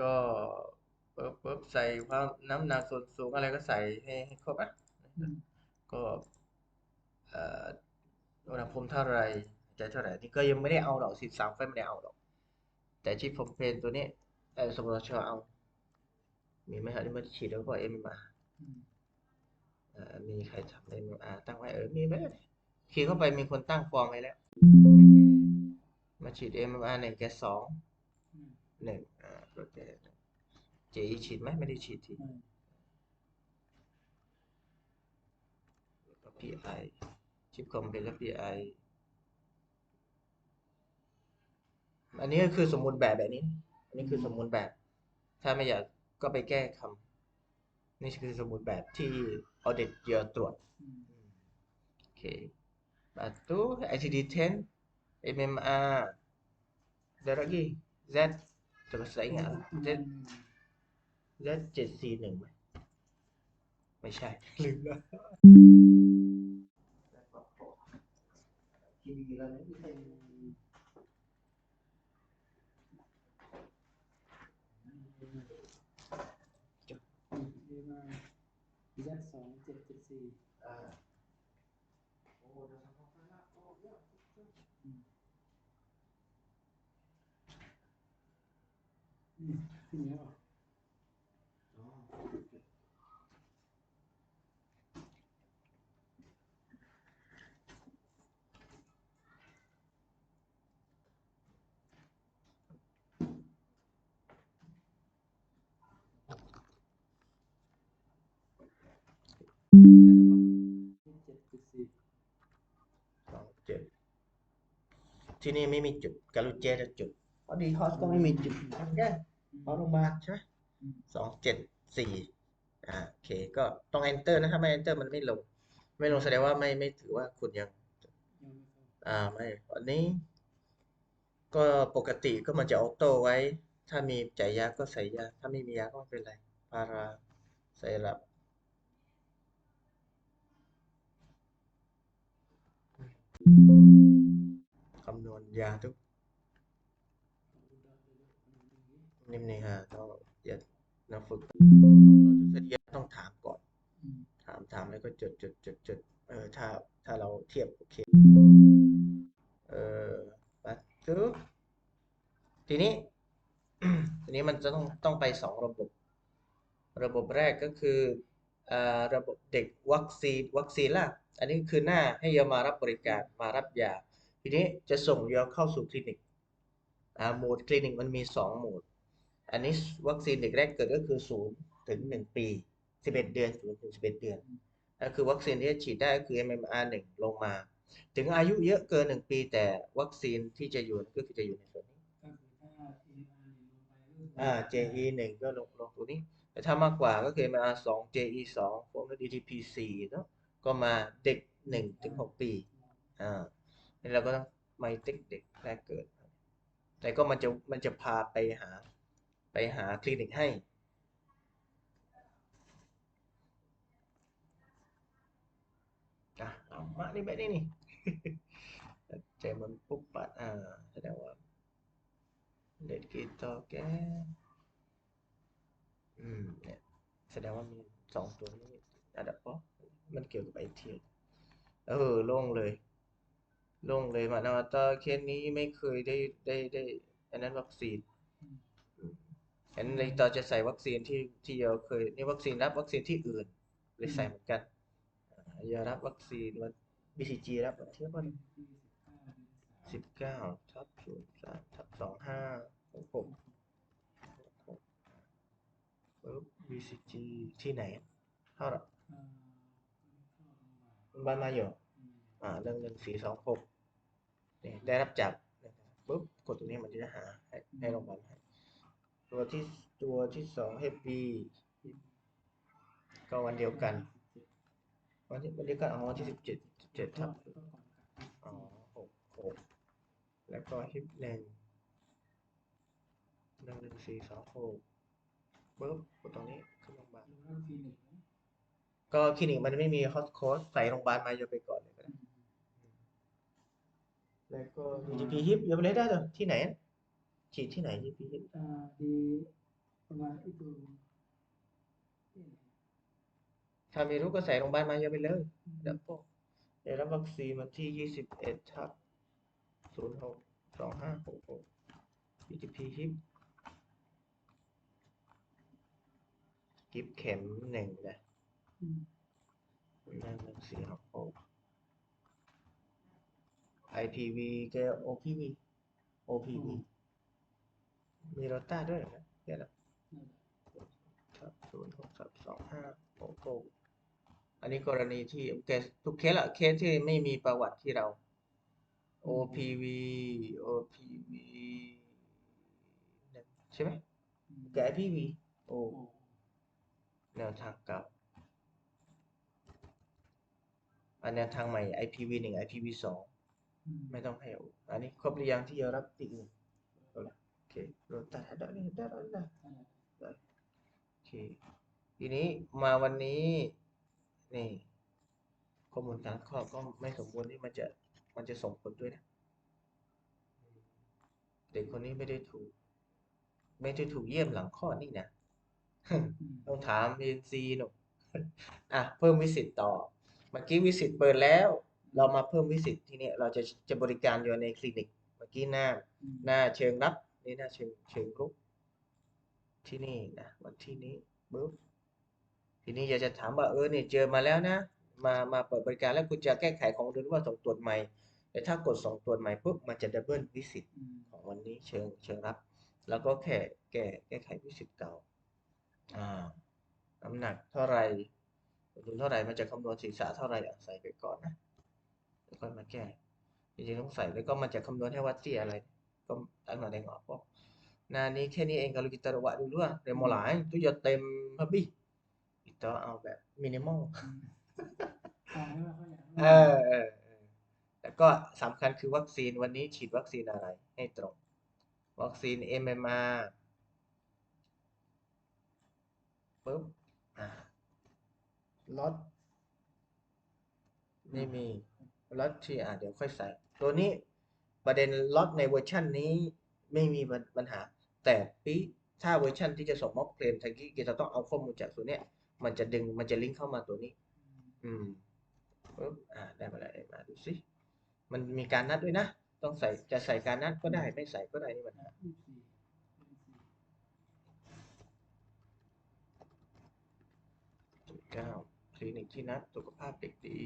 ก็ปึ๊บปึ๊บใส่ความน้ำหนักส่วนสูงอะไรก็ใส่ให้ให้ครบอะอืมก็เอ่ออุณหภูมิเท่าไหรใจเท่าไหร่นี่ก็ยังไม่ได้เอาหรอกสิบสามก็ไม่ได้เอาหรอก แต่ที่ผมเพนตัวนี้เออสมมติเราชอบเอา มีไหมครับที่มันฉีดแล้วก็เอ็มมาอืมเอ่อมีใครทำเอ็มอาตั้งไว้เออมีไหมคีย์เข้าไปมีคนตั้งฟอร์มไว้แล้ว มาฉีดเอ็มอาหนึ่งแกสองอืมหนึ่ง อ่าโปรเจเจฉีดไหมไม่ได้ฉีดทีอืมแล้วก็ PI ชิปคอมเป็นแล้ว PI อันนี้ก็คือสมมูลแบบแบบนี้ อันนี้คือสมมูลแบบ ถ้าไม่อยากก็ไปแก้คำนี่คือสมมูลแบบที่ audit เยอะตรวจอืมโอเค Batu ICD-10 MMR ada lagi Z จะใช้งาน z z 7 c 1ไหมไม่ใช่ลืมแล้วจบ z 2 7 7 4 อืมขึ้นเยอะอะจ็ดที่นี่ไม่มีจุดกาลูเจจะจุดพราะดีฮอสก็ไม่มีจุดแก้ เพราะโรงพยาบาลใช่ไหมสองเจ็ดสี่อ่าโอเค ก็ต้อง enter นะถ้าไม่ enter มันไม่ลง ไม่ลงแสดงว่าไม่ไม่ถือว่าคุณยัง อ่าไม่อันนี้ ก็ปกติก็มันจะออโต้ไว้ ถ้ามีจ่ายยาก็ใส่ยา ถ้าไม่มียาก็ไม่เป็นไรพาราไซรัปคำนวณยาทุก นิ่มนี่ฮะต้องอย่านะฝึกเราจะเสร็จต้องถามก่อนอืมถามถามแล้วก็จดจดจดจดเออถ้าถ้าเราเทียบโอเคเออปัดตึ๊บทีนี้ ทีนี้มันจะต้องต้องไปสองระบบ ระบบแรกก็คืออ่าระบบเด็กวัคซีนวัคซีนล่ะ อันนี้คือหน้าให้ยามารับบริการมารับยา ทีนี้จะส่งยาเข้าสู่คลินิกอ่าโหมดคลินิกมันมีสองโหมด อันนี้วัคซีนเด็กแรกเกิดก็คือศูนย์ถึงหนึ่งปีสิบเอ็ดเดือนศูนย์ถึงสิบเอ็ดเดือนก็คือวัคซีนที่จะฉีดได้ก็คือ MMR หนึ่งลงมา ถึงอายุเยอะเกินหนึ่งปี แต่วัคซีนที่จะอยู่ก็คือจะอยู่ในส่วนนี้ก็คือถ้า AR เนี่ยลงไปก็คืออ่า JE หนึ่งก็ลงลงตัวนี้ แต่ถ้ามากกว่าก็คือ MR สอง JE สองพวกนั้น DTP สี่เนาะก็มาเด็กหนึ่งถึงหกปีอ่านี่เราก็ต้องไม่เด็กเด็กแรกเกิด แต่ก็มันจะมันจะพาไปหา ไปหาคลินิกให้ อะเอามานี่แบบนี้นี่ใจมันปุ๊บปัดอ่าแสดงว่าเด็ดกีตอแกอืมเนี่ยแสดงว่ามีสองตัวนี้อันดับป๊อมันเกี่ยวกับไอเทียเออโล่งเลยโล่งเลยมานาตาเคสนี้ไม่เคยได้ได้ได้อันนั้นวัคซีน อันนั้นเลยต่อจะใส่วัคซีนที่ที่เราเคยนี่วัคซีนรับวัคซีนที่อื่นเลยใส่เหมือนกันอ่ายารับวัคซีนวัน BCG รับวันที่วันสิบเก้าเดือนสิบเก้าทับศูนย์สามทับสองห้าหกหกปึ๊บ BCG ที่ไหนเท่าไหร่อ่าเข้าโรงพยาบาลบ้านมาอยู่อ่าเรื่องเงินสี่สองหกนี่ได้รับจับปุ๊บกดตรงนี้มันจะหาให้ให้โรงพยาบาลให้ ตัวที่ตัวที่สอง HB ก็วันเดียวกัน วันที่วันเดียวกันอ๋อวันที่สิบเจ็ดสิบเจ็ดทับอ๋อหกหกแล้วก็ฮิปหนึ่งหนึ่งหนึ่งสี่สองหกปุ๊บกดตรงนี้ขึ้นโรงพยาบาลก็คลินิกมันไม่มีฮอตโค้ดใส่โรงพยาบาลมาโยนไปก่อนเลยก็ได้แล้วก็ GP ฮิปโยนไปเลยได้เลยที่ไหน ฉีดที่ไหน GP ฮิปอ่าดีประมาณไอ้ตัวเอ๊ะถ้าไม่รู้ก็ใส่โรงพยาบาลมาเยอะไปเลยเดี๋ยวพวกได้รับวัคซีนวันที่ยี่สิบเอ็ดทับศูนย์หกสองห้าหกหก BTP ฮิปกิฟเข็มหนึ่งนะอืมหนึ่งหนึ่งสี่หกหก IPV ก็ OPV OPV มีโรต้าด้วยเหรอเดี๋ยวนะนั่นแหละครับศูนย์หกสามสองห้าหกหกอันนี้กรณีที่เคสทุกเคสละเคสที่ไม่มีประวัติที่เรา OPV OPV เนี่ยใช่ไหมอืมกับ IPV โอ้โอ้แนวทางเก่าอันแนวทางใหม่ IPV หนึ่ง IPV สองอืมไม่ต้องให้โออันนี้ครบหรือยังที่จะรับติดหนึ่งเอา ละโอเคโรต้าได้ได้ได้ได้ได้นั่นแหละโอเคทีนี้มาวันนี้ นี่ ข้อมูลการคลอดก็ไม่สมบูรณ์ที่มันจะ มันจะส่งผลด้วยนะ เด็กคนนี้ไม่ได้ถูก ไม่ได้ถูกเยี่ยมหลังคลอดนี่นะอืมต้องถามเอ็นซีหนูอะ เพิ่มวิสิตต่อ เมื่อกี้วิสิตเปิดแล้ว เรามาเพิ่มวิสิตที่นี่เราจะจะบริการอยู่ในคลินิก เมื่อกี้หน้าอืมหน้าเชิงรับ นี่น้าเชิงเชิงรุกที่นี่นะวันที่นี้ปุ๊บทีนี้อยากจะถามว่าเออเนี่ยเจอมาแล้วนะ มามาเปิดบริการแล้วคุณจะแก้ไขของเดิมหรือว่าส่งตรวจใหม่แต่ถ้ากดส่งตรวจใหม่ปุ๊บมันจะดับเบิลวิสิตของวันนี้เชิงเชิงรับ แล้วก็แค่แก้แก้ไขวิสิตเก่าอ่าน้ำหนักเท่าไหร่ดูเท่าไหร่มันจะคำนวณศีรษะเท่าไหร่ใส่ไปก่อนนะแล้วค่อยมาแก้จริงๆต้องใส่แล้วก็มันจะคำนวณให้วัดที่อะไร ก็ตั้งหน่อยได้งอกบอกนานี้แค่นี้เอง kalau kita buat dulu lah dia mulai tu je tem habis kita เอาแบบ minimal อืมฟังแล้วเขาอยากเออเออเออแล้วก็สำคัญคือวัคซีนวันนี้ฉีดวัคซีนอะไรให้ตรง วัคซีน MMR ปุ๊บอ่าล็อตไม่มีล็อตที่อ่าเดี๋ยวค่อยใส่ ตัวนี้ ประเด็นล็อตในเวอร์ชันนี้ไม่มีปัญปัญหา แต่ปีถ้าเวอร์ชันที่จะส่งม็อกเพลนทากี้จะต้องเอาข้อมูลจากตัวเนี้ย มันจะดึงมันจะลิงก์เข้ามาตัวนี้ อืมปุ๊บอ่าได้มาแล้วได้มาดูสิมันมีการนัดด้วยนะ ต้องใส่จะใส่การนัดก็ได้ไม่ใส่ก็ได้นี่มันอะยี่สิบสี่ยี่สิบสี่จุดเก้าคลินิกที่นัดสุขภาพเด็กดี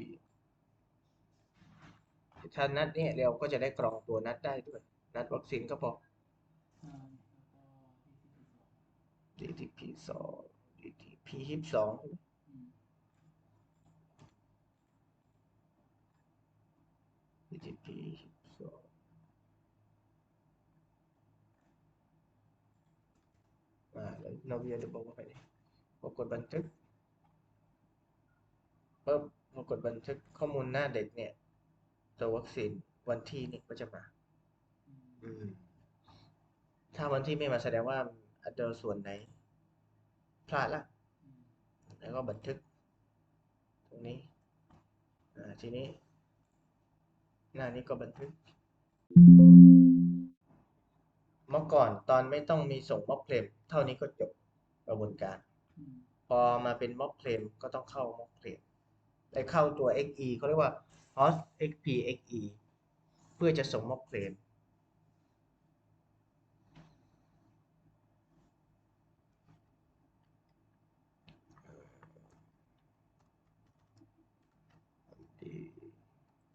ถ้านัดเนี่ยเราก็จะได้กรองตัวนัดได้ด้วย นัดวัคซีนก็บอ DTP สอง DTP ฮิปสองใช่ไหมอืม DTP ฮิปสองอ่าแล้วเราเรียนจะบอกว่าไปนี่พอกดบันทึกปุ๊บพอกดบันทึกข้อมูลหน้าเด็กเนี่ย ตัววัคซีนวันที่นี่ก็จะมา อืมอืมถ้าวันที่ไม่มาแสดงว่าอันเดอร์ส่วนไหน พลาดละอืมแล้วก็บันทึก ตรงนี้ อ่า ทีนี้ หน้านี้ก็บันทึก เมื่อก่อนตอนไม่ต้องมีส่งม็อกเพลมเท่านี้ก็จบกระบวนการอืมพอมาเป็นม็อกเพลมก็ต้องเข้าม็อกเพลมไปเข้าตัว XE เขาเรียกว่า host XP XE เพื่อจะส่งมอกเพลม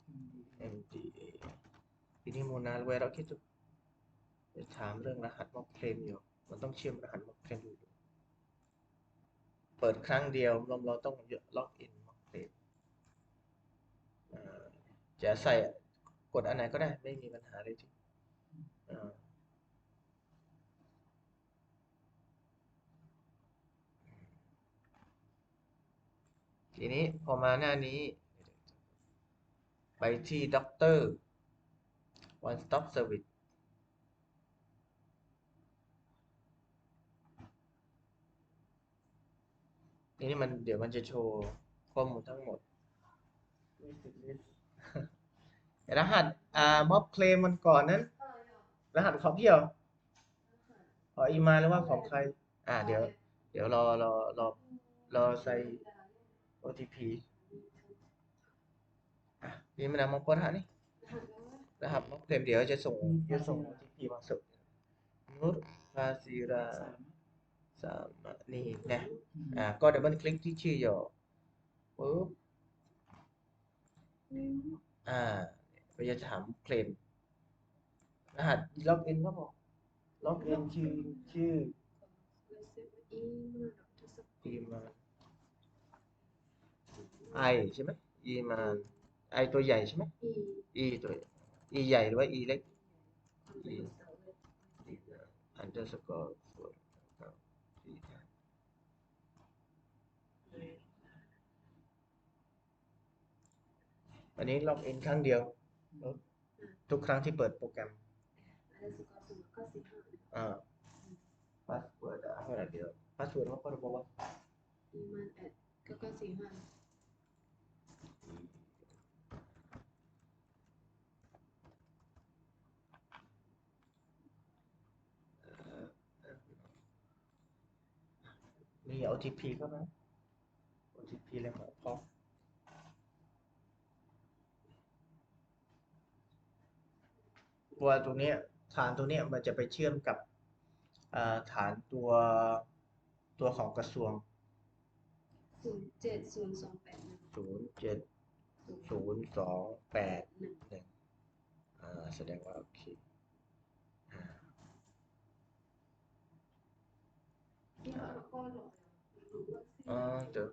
อืมดี MDA ทีนี้โมนาเวลาคิดจะถามเรื่องรหัสม็อกเพลมอยู่ มันต้องเชื่อมรหัสม็อกเพลมอยู่ เปิดครั้งเดียวเราเราต้องล็อกอินม็อกเพลม จะใส่กดอันไหนก็ได้ไม่มีปัญหาเลยทีทีนี้พอมาหน้านี้ ไปที่ด็อกเตอร์ one stop service นี้มันเดี๋ยวมันจะโชว์ข้อมูลทั้งหมด รหัสอ่าม็อบเคลมมันก่อนนั้น รหัสของพี่เหรอของอีมาหรือว่าของใคร อ่า เดี๋ยว เดี๋ยวรอรอรอรอใส่ OTP อะนี่มันนำมาเปิดหานี่นะครับน้องเพลมเดี๋ยวจะส่งจะส่ง OTP มาส่งนุชฟาซิราสามสามนี่นะอ่าก็ดับเบิลคลิกที่ชื่อย่อปุ๊บอ่า ก็จะถามเคลมรหัสล็อกอินก็บอกล็อกอินชื่อชื่ออีมาไอใช่ไหมอีมาไอตัวใหญ่ใช่ไหมอีตัวอีใหญ่หรือว่าอีเล็กอันเดอร์สกอร์ส่วนครับสี่ห้าอันนี้ล็อกอินครั้งเดียว ทุกครั้งที่เปิดโปรแกรมอ่าพาสเวิร์ดเท่าไหร่เดียวพาสเวิร์ดเขาก็บอกว่าก็ก็สี่ห้ามี OTP เข้ามา OTP เลยครับพร้อม ตัวตรงเนี้ยฐานตัวเนี้ยมันจะไปเชื่อมกับอ่าฐานตัวตัวของกระทรวงศูนย์เจ็ดศูนย์สองแปดหนึ่งศูนย์เจ็ดศูนย์สองแปดหนึ่งหนึ่งอ่าแสดงว่าโอเคอ่าที่เขาก็หลอกอ่าเดี๋ยว